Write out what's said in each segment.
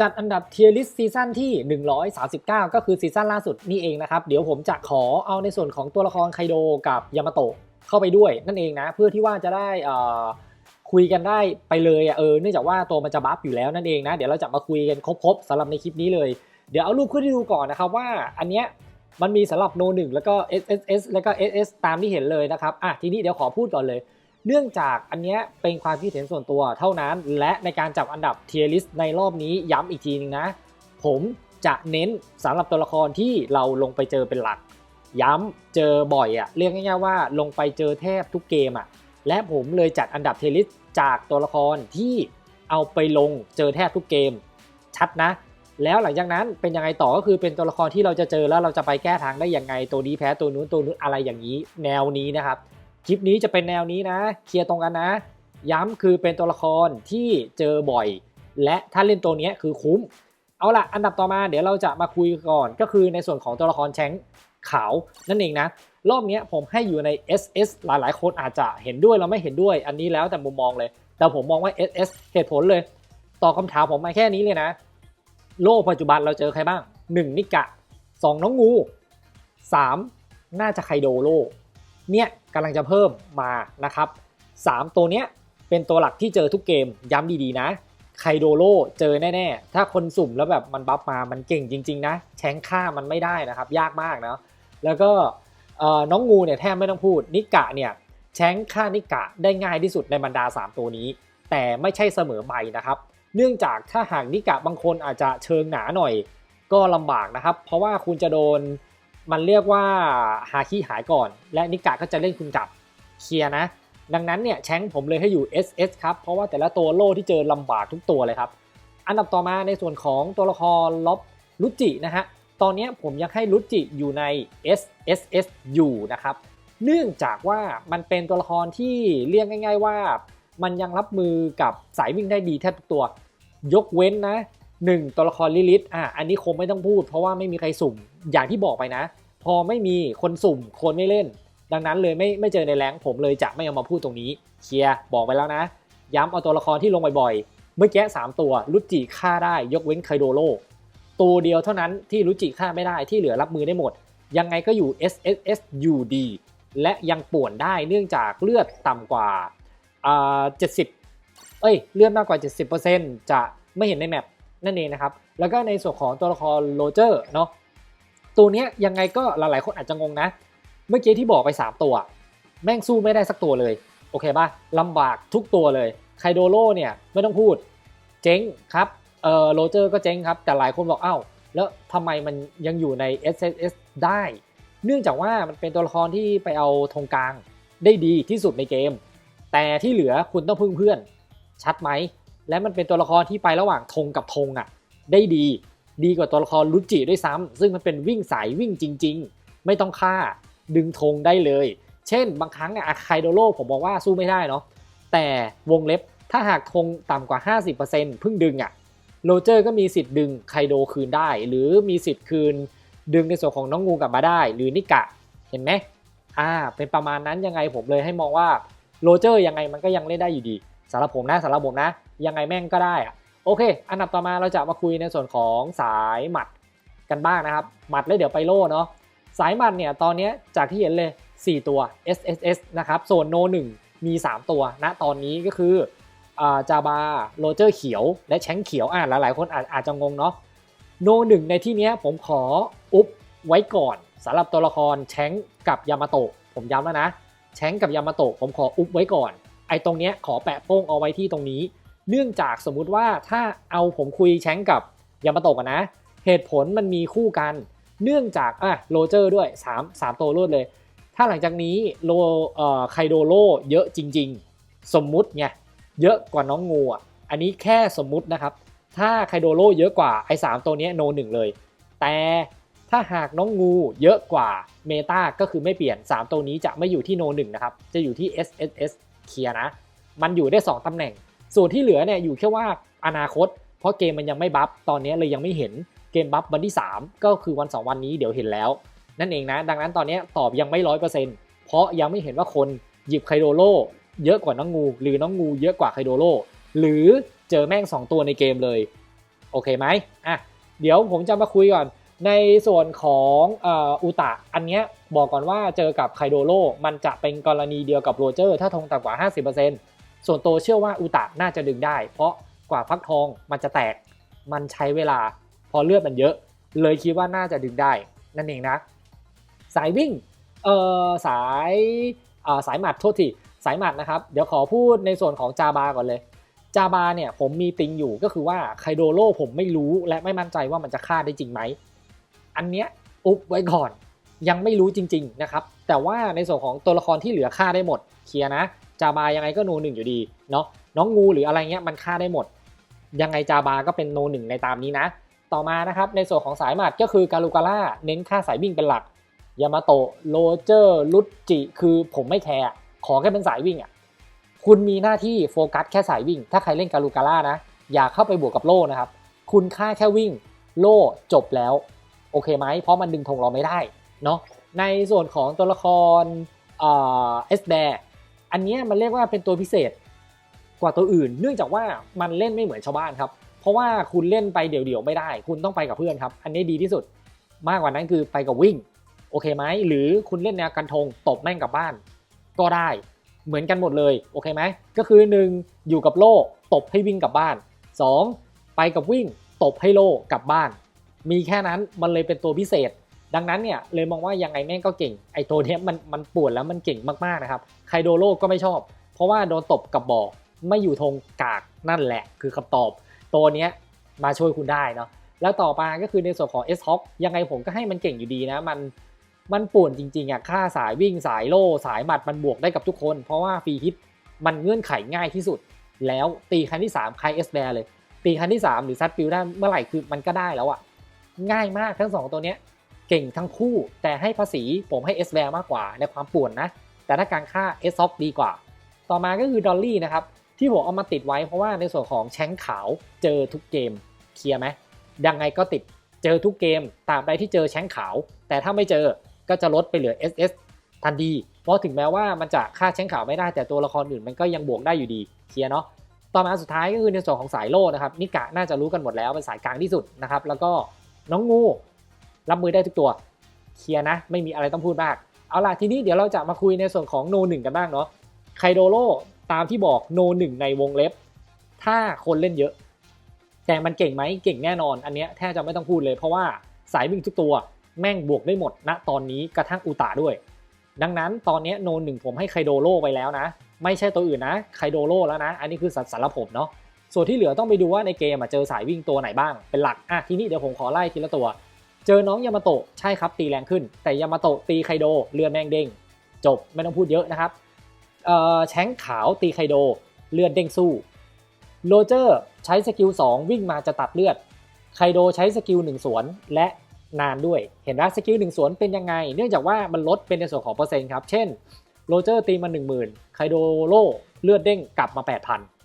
จัดอันดับเทียร์ลิสซีซั่นที่ 139 ก็คือซีซั่นล่าสุดนี่เองนะครับ เดี๋ยวผมจะขอเอาในส่วนของตัวละครไคโดกับยามาโตะเข้าไปด้วยนั่นเองนะ เพื่อที่ว่าจะได้อ่คุยกันได้ไปเลยอะเออเนื่องจากว่าตัวมันจะบัฟอยู่แล้วนั่นเองนะ เดี๋ยวเราจะมาคุยกันครบๆสำหรับในคลิปนี้เลย เดี๋ยวเอารูปขึ้นให้ดูก่อนนะครับว่าอันเนี้ยมันมีสำหรับโน1แล้วก็ SSS แล้วก็ SS ตามที่เห็นเลยนะครับอะทีนี้เดี๋ยวขอพูดก่อนเลย เนื่องจากอันเนี้ยเป็นความคิดเห็นส่วนตัวเท่านั้น และในการจับอันดับเทียร์ลิสในรอบนี้ย้ำอีกทีนึงนะ ผมจะเน้นสำหรับตัวละครที่เราลงไปเจอเป็นหลัก ย้ำเจอบ่อยอะ่ะเรียกง่ายๆว่าลงไปเจอแทบทุกเกมอะ่ะและผมเลยจัดอันดับเทียร์ลิสจากตัวละครที่เอาไปลงเจอแทบทุกเกม ชัดนะ แล้วหลังจากนั้นเป็นยังไงต่อก็คือเป็นตัวละครที่เราจะเจอแล้วเราจะไปแก้ทางได้ยังไงตัวนี้แพ้ตัวนู้นตัวนู้นอะไรอย่างนี้ แนวนี้นะครับ คลิปนี้จะเป็นแนวนี้นะ เคลียร์ตรงกันนะ ย้ำคือเป็นตัวละครที่เจอบ่อย และถ้าเล่นตัวนี้คือคุ้ม เอาละอันดับต่อมาเดี๋ยวเราจะมาคุยก่อนก็คือในส่วนของตัวละครแชงขาวนั่นเองนะ รอบนี้ผมให้อยู่ใน SS หลายๆ คนอาจจะเห็นด้วยเราไม่เห็นด้วย อันนี้แล้วแต่มุมมองเลย แต่ผมมองว่า SS เหตุผลเลยตอบคำถามผมมาแค่นี้เลยนะ โลกปัจจุบันเราเจอใครบ้าง 1 นิกะ 2 น้องงู 3 น่าจะไคโดโล เนี่ยกำลังจะเพิ่มมานะครับ 3 ตัวเนี้ยเป็นตัวหลักที่เจอทุกเกมย้ำดีๆนะไคโดโลเจอแน่ๆ ถ้าคนสุ่มแล้วแบบมันบัฟมามันเก่งจริง ๆ นะ แชงค่ามันไม่ได้นะครับ ยากมากนะแล้วก็น้องงูเนี่ยแทบไม่ต้องพูด นิกะเนี่ยแชงค่านิกะได้ง่ายที่สุดในบรรดา 3 ตัวนี้ แต่ไม่ใช่เสมอไปนะครับ เนื่องจากถ้าหากนิกะบางคนอาจจะเชิงหนาหน่อยก็ลำบากนะครับ เพราะว่าคุณจะโดน มันเรียกว่าหาขี้หายก่อน และนิกะก็จะเล่นคุณกลับเคลียนะ ดังนั้นเนี่ยแชงผมเลยให้อยู่ SS ครับ เพราะว่าแต่ละตัวโล่ที่เจอลำบากทุกตัวเลยครับ อันดับต่อมาในส่วนของตัวละครล็อบลุจินะฮะ ตอนนี้ผมยังให้ลุจิอยู่ใน SSS อยู่นะครับ เนื่องจากว่ามันเป็นตัวละครที่เรียกง่าย ๆ ว่า มันยังรับมือกับสายวิ่งได้ดีแทบทุกตัว ยกเว้นนะ 1ตัวละครลิลิตอะอันนี้คงไม่ต้องพูด เพราะว่าไม่มีใครสุ่ม อย่างที่บอกไปนะ พอไม่มีคนสุ่มคนไม่เล่น ดังนั้นเลยไม่ไม่เจอในแรงผมเลยจะไม่เอามาพูดตรงนี้เคลียร์บอกไปแล้วนะ ย้ำเอาตัวละครที่ลงบ่อยๆเมื่อกี้สามตัวลุจิฆ่าได้ยกเว้นไคโดโลตัวเดียวเท่านั้นที่ลุจิฆ่าไม่ได้ที่เหลือรับมือได้หมด ยังไงก็อยู่ SSS UD และยังป่วนได้เนื่องจากเลือดต่ำกว่าอ่า70เอ้ยเลือดมากกว่า 70%จะไม่เห็นในแมป นั่นเองนะครับ แล้วก็ในส่วนของตัวละครโรเจอร์เนาะตัวเนี้ยยังไงก็หลายๆคนอาจจะงงนะ เมื่อกี้ที่บอกไป 3 ตัว แม่งสู้ไม่ได้สักตัวเลย โอเคป่ะลำบากทุกตัวเลยไคโดโลเนี่ยไม่ต้องพูดเจ๊งครับเออโรเจอร์ก็เจ๊งครับ แต่หลายคนบอกอ้าวแล้วทำไมมันยังอยู่ใน SSS ได้ เนื่องจากว่ามันเป็นตัวละครที่ไปเอาธงกลางได้ดีที่สุดในเกม แต่ที่เหลือคุณต้องพึ่งเพื่อน ชัดไหม และมันเป็นตัวละครที่ไประหว่างธงกับธงอะได้ดี ดีกว่าตัวละครลุจิด้วยซ้ำซึ่งมันเป็นวิ่งสายวิ่งจริง ๆ ไม่ต้องฆ่าดึงธงได้เลย เช่น บางครั้งอะไคโดโลผมบอกว่าสู้ไม่ได้เนาะแต่วงเล็บถ้าหากธงต่ำกว่า 50%เพิ่งดึงอะโรเจอร์ก็มีสิทธิ์ดึงไคโดคืนได้ หรือมีสิทธิ์คืน ดึงในส่วนของน้องงูกลับมาได้ หรือนิกะเห็นไหมอ่าเป็นประมาณนั้นยังไงผมเลยให้มองว่าโรเจอร์ยังไงมันก็ยังเล่นได้อยู่ดี สำหรับผมนะสำหรับผมนะ ยังไงแม่งก็ได้อะโอเค อันดับต่อมาเราจะมาคุยในส่วนของสายหมัดกันบ้างนะครับ หมัดแล้วเดี๋ยวไปโล่เนาะสายหมัดเนี่ยตอนนี้จากที่เห็นเลย 4 ตัว SSS นะครับส่วนโน1มี 3 ตัวนะตอนนี้ก็คืออาจาบาโรเจอร์เขียว และแชงเขียวอ่านหลายๆคนอาจอาจจะงงเนาะโน1ในที่นี้ผมขออุบไว้ก่อนสำหรับตัวละครแชงกับยามาโตะผมย้ำแล้วนะแชงกับยามาโตะผมขออุบไว้ก่อน ไอ้ตรงเนี้ยขอแปะโป้งเอาไว้ที่ตรงนี้ เนื่องจากสมมุติว่าถ้าเอาผมคุยแชงกับยามาโตะกันนะ เหตุผลมันมีคู่กัน เนื่องจากอะโรเจอร์ด้วย3 3ตัวรวดเลย ถ้าหลังจากนี้โลเอ่อไคโดโลเยอะจริง ๆ สมมุติไงเยอะกว่าน้องงูอะอันนี้แค่สมมุตินะครับ ถ้าไคโดโลเยอะกว่าไอ้สตัวเนี้โนหนึ่งเลย แต่ถ้าหากน้องงูเยอะกว่าเมตาก็คือไม่เปลี่ยน 3 ตัวนี้จะไม่อยู่ที่โนหนึ่งนะครับ จะอยู่ที่ SSS เคลียร์นะ มันอยู่ได้ 2ตำแหน่ง ส่วนที่เหลือเนี่ยอยู่แค่ว่าอนาคต เพราะเกมมันยังไม่บัฟตอนนี้เลยยังไม่เห็นเกมบัฟวันที่ 3 ก็คือวัน 2 วันนี้เดี๋ยวเห็นแล้ว นั่นเองนะ ดังนั้นตอนนี้ตอบยังไม่ร้อยเปอร์เซ็นต์เพราะยังไม่เห็นว่าคนหยิบไคโดโลเยอะกว่าน้องงู หรือน้องงูเยอะกว่าไคโดโลหรือเจอแม่ง 2 ตัวในเกมเลย โอเคไหมอะเดี๋ยวผมจะมาคุยก่อน ในส่วนของอ่ออุตะอันเนี้ย บอกก่อนว่าเจอกับไคโดโรมันจะเป็นกรณีเดียวกับโรเจอร์ถ้าทงต่ำกว่า 50%ส่วนตัวเชื่อว่าอุตะน่าจะดึงได้ เพราะกว่าฟักทองมันจะแตก มันใช้เวลา พอเลือดมันเยอะ เลยคิดว่าน่าจะดึงได้ นั่นเองนะ สายวิ่งเออสายอ่อสายหมัดโทษทีสายหมัดนะครับ เดี๋ยวขอพูดในส่วนของจาบาก่อนเลย จาบาเนี่ยผมมีติงอยู่ก็คือว่าไคโดโร่ผมไม่รู้และไม่มั่นใจว่ามันจะฆ่าได้จริงไหม อันเนี้ยอุบไว้ก่อน ยังไม่รู้จริงๆนะครับแต่ว่าในส่วนของตัวละครที่เหลือฆ่าได้หมดเคลียร์นะจาบายังไงก็โนหนึ่งอยู่ดีเนาะน้องงูหรืออะไรเงี้ยมันฆ่าได้หมด ยังไงจาบาก็เป็นโนหนึ่งในตามนี้นะ ต่อมานะครับในส่วนของสายหมัดก็คือการูกาล่าเน้นฆ่าสายวิ่งเป็นหลักยามาโตะโรเจอร์ลุจิคือผมไม่แคร์ขอแค่เป็นสายวิ่งอะคุณมีหน้าที่โฟกัสแค่สายวิ่ง ถ้าใครเล่นการูกาล่านะ อย่าเข้าไปบวกกับโล่นะครับ คุณค่าแค่วิ่ง โล่จบแล้ว โอเคไหมเพราะมันดึงธงเราไม่ได้ เนาะในส่วนของตัวละครเอสแบร์อันนี้มันเรียกว่าเป็นตัวพิเศษกว่าตัวอื่น เนื่องจากว่ามันเล่นไม่เหมือนชาวบ้านครับ เพราะว่าคุณเล่นไปเดี่ยวๆไม่ได้ คุณต้องไปกับเพื่อนครับ อันนี้ดีที่สุดมากกว่านั้นคือไปกับวิ่ง โอเคไหมหรือคุณเล่นแนวกันธงตบแม่งกลับบ้าน ก็ได้เหมือนกันหมดเลยโอเคไหมก็คือ 1 อยู่กับโล่ตบให้วิ่งกลับบ้าน 2 ไปกับวิ่ง ตบให้โล่กลับบ้าน มีแค่นั้นมันเลยเป็นตัวพิเศษ ดังนั้นเนี่ยเลยมองว่ายังไงแม่งก็เก่งไอตัวเนี้ยมันมันปวดแล้วมันเก่งมากๆนะครับไคโดโร่ก็ไม่ชอบ เพราะว่าโดนตบกับบ่อไม่อยู่ธงกากนั่นแหละ คือคำตอบ ตัวเนี้ยมาช่วยคุณได้เนาะแล้วต่อมาก็คือในส่วนของ S Hawk ยังไงผมก็ให้มันเก่งอยู่ดีนะมันมันป่วนจริงๆอะค่าสายวิ่งสายโล่สายหมัดมันบวกได้กับทุกคน เพราะว่าฟรีฮิตมันเงื่อนไขง่ายที่สุด แล้วตีครั้งที่3ใครเอสแบร์เลย ตีครั้งที่ 3 หรือซัดฟิลได้เมื่อไหร่คือมันก็ได้แล้วอะง่ายมากทั้ง 2 ตัวเนี้ย เก่งทั้งคู่ แต่ให้ภาษีผมให้เอสแบร์มากกว่าในความป่วนนะ แต่ถ้าการค่าเอสซอฟดีกว่า ต่อมาก็คือดอลลี่นะครับ ที่ผมเอามาติดไว้เพราะว่าในส่วนของแชงขาวเจอทุกเกม เคลียร์ไหมยังไงก็ติดเจอทุกเกมตาบใดที่เจอแชงขาว แต่ถ้าไม่เจอก็จะลดไปเหลือ SS ทันทีเพราะถึงแม้ว่ามันจะค่าแชงขาวไม่ได้แต่ตัวละครอื่นมันก็ยังบวกได้อยู่ดีเคลียร์เนาะต่อมาสุดท้ายก็คือในส่วนของสายโล่นะครับนิกะน่าจะรู้กันหมดแล้วเป็นสายกลางที่สุดนะครับแล้วก็น้องงู รับมือได้ทุกตัวเคลียร์นะ ไม่มีอะไรต้องพูดมาก เอาล่ะทีนี้เดี๋ยวเราจะมาคุยในส่วนของโนหนึ่งกันบ้างเนาะไคโดโร่ตามที่บอกโนหนึ่งในวงเล็บ ถ้าคนเล่นเยอะ แต่มันเก่งไหมเก่งแน่นอน อันเนี้ยแทบจะไม่ต้องพูดเลย เพราะว่าสายวิ่งทุกตัวแม่งบวกได้หมดณตอนนี้กระทั่งอุตาด้วย ดังนั้นตอนนี้โนหนึ่งผมให้ไคโดโร่ไปแล้วนะ ไม่ใช่ตัวอื่นนะไคโดโร่แล้วนะ อันนี้คือสัตว์สารผมเนาะส่วนที่เหลือต้องไปดูว่าในเกมเจอสายวิ่งตัวไหนบ้างเป็นหลักอะทีนี้เดี๋ยวผมขอไล่ทีละตัว เจอน้องยามาโตะใช่ครับตีแรงขึ้น แต่ยามาโตะตีไคโดเลือดแม่งเด้งจบไม่ต้องพูดเยอะนะครับแชงขาวตีไคโดเลือดเด้งสู้โรเจอร์ใช้สกิล2 วิ่งมาจะตัดเลือดไคโดใช้สกิล1สวนและนานด้วย เห็นไหมสกิล1สวนเป็นยังไง เนื่องจากว่ามันลดเป็นในส่วนของเปอร์เซ็นต์ครับ เช่นโรเจอร์ตีมา 10,000ไคโดโลเลือดเด้งกลับมา 8,000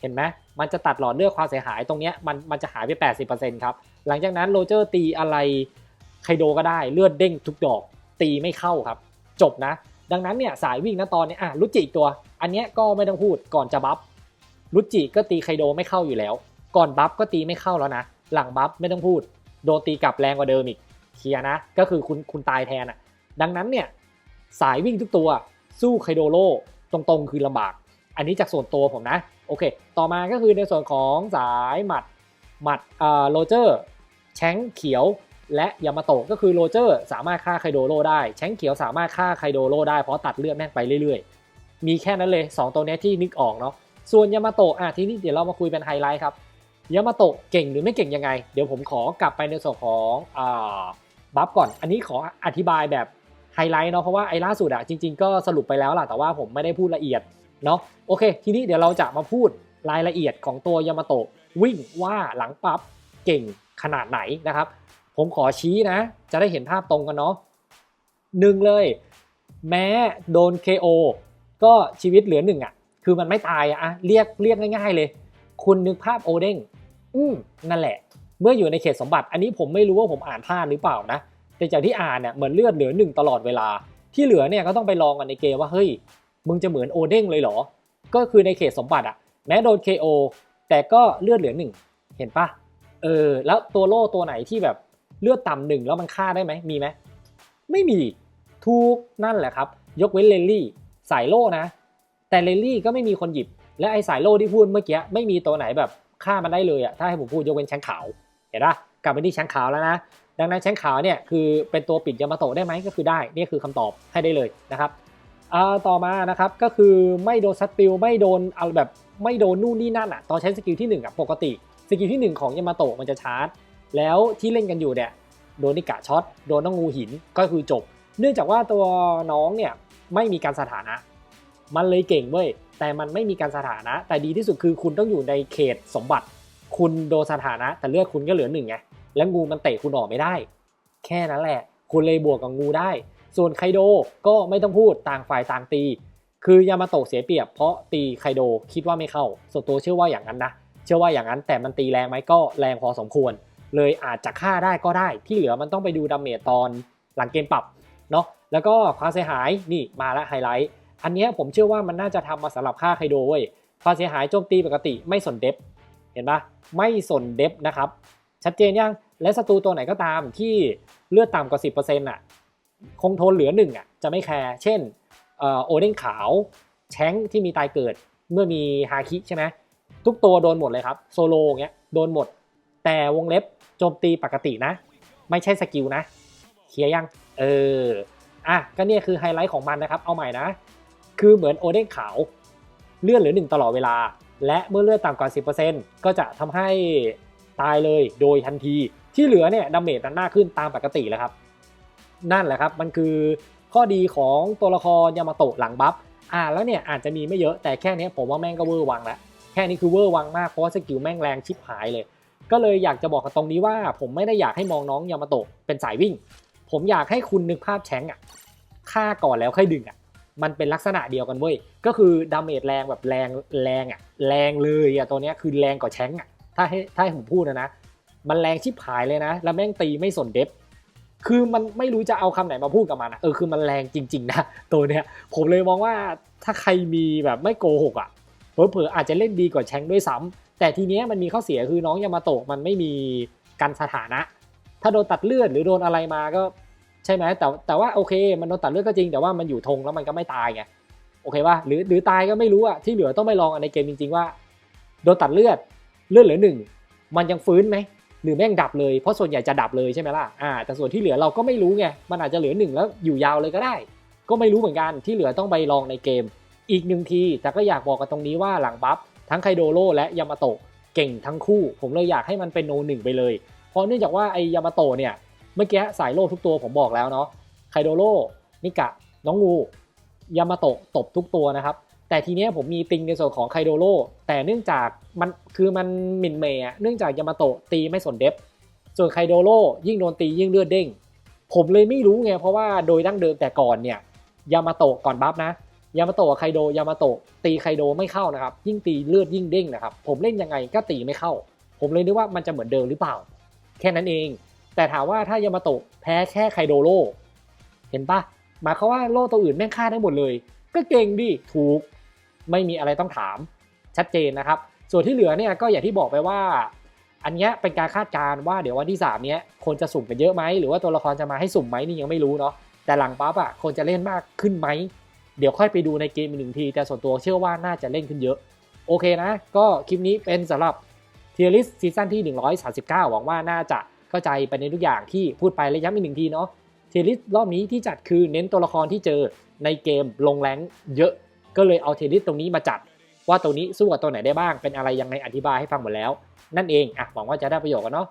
เห็นไหมมันจะตัดหลอดเลือดความเสียหายตรงนี้มันมันจะหายไป 80%ครับ หลังจากนั้นโรเจอร์ตีอะไรไคโดก็ได้เลือดเด้งทุกดอกตีไม่เข้าครับ จบนะ ดังนั้นเนี่ยสายวิ่งนะตอนนี้อะลุจิอีกตัว อันเนี้ยก็ไม่ต้องพูดก่อนจะบัฟลุจิก็ตีไคโดไม่เข้าอยู่แล้ว ก่อนบัฟก็ตีไม่เข้าแล้วนะ หลังบัฟไม่ต้องพูด โดนตีกลับแรงกว่าเดิมอีกเคลียนะ ก็คือคุณคุณตายแทนอะ ดังนั้นเนี่ยสายวิ่งทุกตัวสู้ไคโดโลตรงๆคือลำบาก อันนี้จากส่วนตัวผมนะ โอเค ต่อมาก็คือในส่วนของสายหมัดหมัดเอ่อโรเจอร์แชงเขียวและยามาโตะก็คือโรเจอร์สามารถฆ่าไคโดโลได้ แชงเขียวสามารถฆ่าไคโดโลได้เพราะตัดเลือดแม่งไปเรื่อยๆ มีแค่นั้นเลย 2 ตัวนี้ที่นึกออกเนาะส่วนยามาโตะอะทีนี้เดี๋ยวเรามาคุยเป็นไฮไลท์ครับยามาโตะเก่งหรือไม่เก่งยังไง เดี๋ยวผมขอกลับไปในส่วนของอ่าบัฟก่อน อันนี้ขออธิบายแบบไฮไลท์เนาะเพราะว่าไอ้ล่าสุดอะจริง ๆ ก็สรุปไปแล้วล่ะแต่ว่าผมไม่ได้พูดละเอียด เนาะโอเค ทีนี้เดี๋ยวเราจะมาพูดรายละเอียดของตัวยามาโตะวิ่งว่าหลังปั๊บเก่งขนาดไหนนะครับ ผมขอชี้นะ จะได้เห็นภาพตรงกันเนาะหนึ่งเลย แม้โดน KO ก็ชีวิตเหลือหนึ่งอะ่ะ คือมันไม่ตายอะอะเรียกเรียกง่ายๆเลย คุณนึกภาพโอเด้งอืมนั่นแหละ เมื่ออยู่ในเขตสมบัติ อันนี้ผมไม่รู้ว่าผมอ่านพลาดหรือเปล่านะ แต่จากที่อ่านเนี่ยเหมือนเลือดเหลือหนึ่งตลอดเวลา ที่เหลือเนี่ยก็ต้องไปลองกันในเกมว่าเฮ้ย มึงจะเหมือนโอเด้งเลยเหรอ ก็คือในเขตสมบัติอะแม้โดน KO แต่ก็เลือดเหลือหนึ่งเห็นปะเออแล้วตัวโล่ตัวไหนที่แบบเลือดต่ำหนึ่งแล้วมันฆ่าได้ไหมมีไหมไม่มีถูกนั่นแหละครับ ยกเว้นเลนลี่สายโล่นะ แต่เลนลี่ก็ไม่มีคนหยิบ และไอ้สายโล่ที่พูดเมื่อกี้ไม่มีตัวไหนแบบฆ่ามันได้เลยอะถ้าให้ผมพูดยกเว้นแชงขาวเห็นปะกลับไปที่แชงขาวแล้วนะดังนั้นแชงขาวเนี่ยคือเป็นตัวปิดยามาโตะได้ไหมก็คือได้นี่คือคำตอบให้ได้เลยนะครับ ต่อมานะครับก็คือไม่โดนซัดปิวไม่โดนเอาแบบไม่โดนนู่นนี่นั่นอะตอนใช้สกิลที่หนึ่งอะปกติสกิลที่หนึ่งของยามาโตะมันจะชาร์จ แล้วที่เล่นกันอยู่เนี่ยโดนนิกะช็อตโดนน้องงูหินก็คือจบ เนื่องจากว่าตัวน้องเนี่ยไม่มีการสถานะ มันเลยเก่งเว้ยแต่มันไม่มีการสถานะ แต่ดีที่สุดคือคุณต้องอยู่ในเขตสมบัติ คุณโดนสถานะ แต่เลือดคุณก็เหลือหนึ่งไงแล้วงูมันเตะคุณออกไม่ได้ แค่นั้นแหละ คุณเลยบวกกับงูได้ ส่วนไคโดก็ไม่ต้องพูดต่างฝ่ายต่างตี คือยามาโตะเสียเปรียบเพราะตีไคโดคิดว่าไม่เข้า ส่วนตัวเชื่อว่าอย่างนั้นนะ เชื่อว่าอย่างนั้นแต่มันตีแรงไหมก็แรงพอสมควร เลยอาจจะฆ่าได้ก็ได้ ที่เหลือมันต้องไปดูดาเมจตอนหลังเกมปรับเนาะ แล้วก็ความเสียหายนี่มาละไฮไลท์ อันนี้ผมเชื่อว่ามันน่าจะทำมาสำหรับฆ่าไคโดเว้ยความเสียหายโจมตีปกติไม่สนเดฟเห็นปะไม่สนเดฟนะครับ ชัดเจนยัง และศัตรูตัวไหนก็ตามที่เลือดต่ำกว่า 10%อะ คงทนเหลือหนึ่งอะจะไม่แคร์เช่นโอเด้งขาวแชงที่มีตายเกิดเมื่อมีฮาคิใช่ไหมทุกตัวโดนหมดเลยครับโซโลเงี้ยโดนหมด แต่วงเล็บโจมตีปกตินะ ไม่ใช่สกิลนะเคลียร์ยังเอออะก็เนี่ยคือไฮไลท์ของมันนะครับ เอาใหม่นะ คือเหมือนโอเด้งขาวเลื่อนเหลือหนึ่งตลอดเวลา และเมื่อเลือดต่ำกว่า 10%ก็จะทำให้ตายเลยโดยทันทีที่เหลือเนี่ยดาเมจมันมากขึ้นตามปกติแล้วครับ นั่นแหละครับมันคือข้อดีของตัวละครยามาโตะหลังบัฟอ่าแล้วเนี่ยอาจจะมีไม่เยอะแต่แค่นี้ผมว่าแม่งก็เวอร์วังแล้วแค่นี้คือเวอร์วังมากเพราะว่าสกิลแม่งแรงชิบหายเลย ก็เลยอยากจะบอกกับตรงนี้ว่า ผมไม่ได้อยากให้มองน้องยามาโตะเป็นสายวิ่ง ผมอยากให้คุณนึกภาพแชงอะฆ่าก่อนแล้วค่อยดึงอะมันเป็นลักษณะเดียวกันเว้ยก็คือดาเมจแรงแบบแรงแรงอะแรงเลยอะตัวเนี้ยคือแรงกว่าแชงอะถ้าให้ถ้าให้ผมพูดนะนะ มันแรงชิบหายเลยนะ แล้วแม่งตีไม่สนเดฟ คือมันไม่รู้จะเอาคำไหนมาพูดกับมันอะเออคือมันแรงจริง ๆ นะ ตัวเนี้ยผมเลยมองว่าถ้าใครมีแบบไม่โกหกอะเผลอๆอาจจะเล่นดีกว่าแชงด้วยซ้ำแต่ทีเนี้ยมันมีข้อเสียคือน้องยามาโตะมันไม่มีการสถานะ ถ้าโดนตัดเลือดหรือโดนอะไรมาก็ใช่ไหมแต่แต่ว่าโอเค มันโดนตัดเลือดก็จริง แต่ว่ามันอยู่ธงแล้วมันก็ไม่ตายไงโอเคป่ะหรือหรือตายก็ไม่รู้อะที่เหลือต้องไปลองในเกมจริง ๆ ว่า โดนตัดเลือดเลือดเหลือหนึ่งมันยังฟื้นไหม หรือแม่งดับเลยเพราะส่วนใหญ่จะดับเลยใช่ไหมล่ะอ่าแต่ส่วนที่เหลือเราก็ไม่รู้ไงมันอาจจะเหลือหนึ่งแล้วอยู่ยาวเลยก็ได้ ก็ไม่รู้เหมือนกันที่เหลือต้องไปลองในเกม อีกหนึ่งทีแต่ก็อยากบอกกันตรงนี้ว่าหลังบัฟทั้งไคโดโร่และยามาโตะเก่งทั้งคู่ ผมเลยอยากให้มันเป็นโนหนึ่งไปเลย เพราะเนื่องจากว่าไอยามาโตะเนี่ยเมื่อกี้สายโล่ทุกตัวผมบอกแล้วเนาะไคโดโร่นิกะน้องงูยามาโตะตบทุกตัวนะครับ แต่ทีเนี้ยผมมีติงในส่วนของไคโดโร่แต่เนื่องจากมันคือมันหมินเมย์อะเนื่องจากยามาโตะตีไม่สนเดฟส่วนไคโดโร่ยิ่งโดนตียิ่งเลือดเด้ง ผมเลยไม่รู้ไงเพราะว่าโดยดั้งเดิมแต่ก่อนเนี่ยยามาโตะก่อนบัฟนะยามาโตะกับไคโดยามาโตะตีไคโดไม่เข้านะครับ ยิ่งตีเลือดยิ่งเด้งนะครับ ผมเล่นยังไงก็ตีไม่เข้า ผมเลยนึกว่ามันจะเหมือนเดิมหรือเปล่า แค่นั้นเอง แต่ถามว่าถ้ายามาโตะแพ้แค่ไคโดโร่เห็นปะหมายความว่าโล่ตัวอื่นแม่งฆ่าได้หมดเลย ก็เก่งดิถูก ไม่มีอะไรต้องถามชัดเจนนะครับ ส่วนที่เหลือเนี่ยก็อย่างที่บอกไปว่า อันนี้เป็นการคาดการณ์ว่าเดี๋ยววันที่3เนี้ยคนจะสุ่มกันเยอะไหมหรือว่าตัวละครจะมาให้สุ่มไหมนี่ยังไม่รู้เนาะแต่หลังปั๊บอะคนจะเล่นมากขึ้นไหมเดี๋ยวค่อยไปดูในเกมอีกหนึ่งที แต่ส่วนตัวเชื่อว่าน่าจะเล่นขึ้นเยอะ โอเคนะ ก็คลิปนี้เป็นสำหรับเทียริสซีซั่นที่ 139 หวังว่าน่าจะเข้าใจไปในทุกอย่างที่พูดไปและย้ำอีกหนึ่งทีเนาะเทียริสรอบนี้ที่จัดคือเน้นตัวละครที่เจอในเกมลงแรงเยอะ ก็เลยเอาเทนนิสตรงนี้มาจัด ว่าตัวนี้สู้กับตัวไหนได้บ้างเป็นอะไรยังไงอธิบายให้ฟังหมดแล้ว นั่นเองอะหวังว่าจะได้ประโยชน์กันเนาะ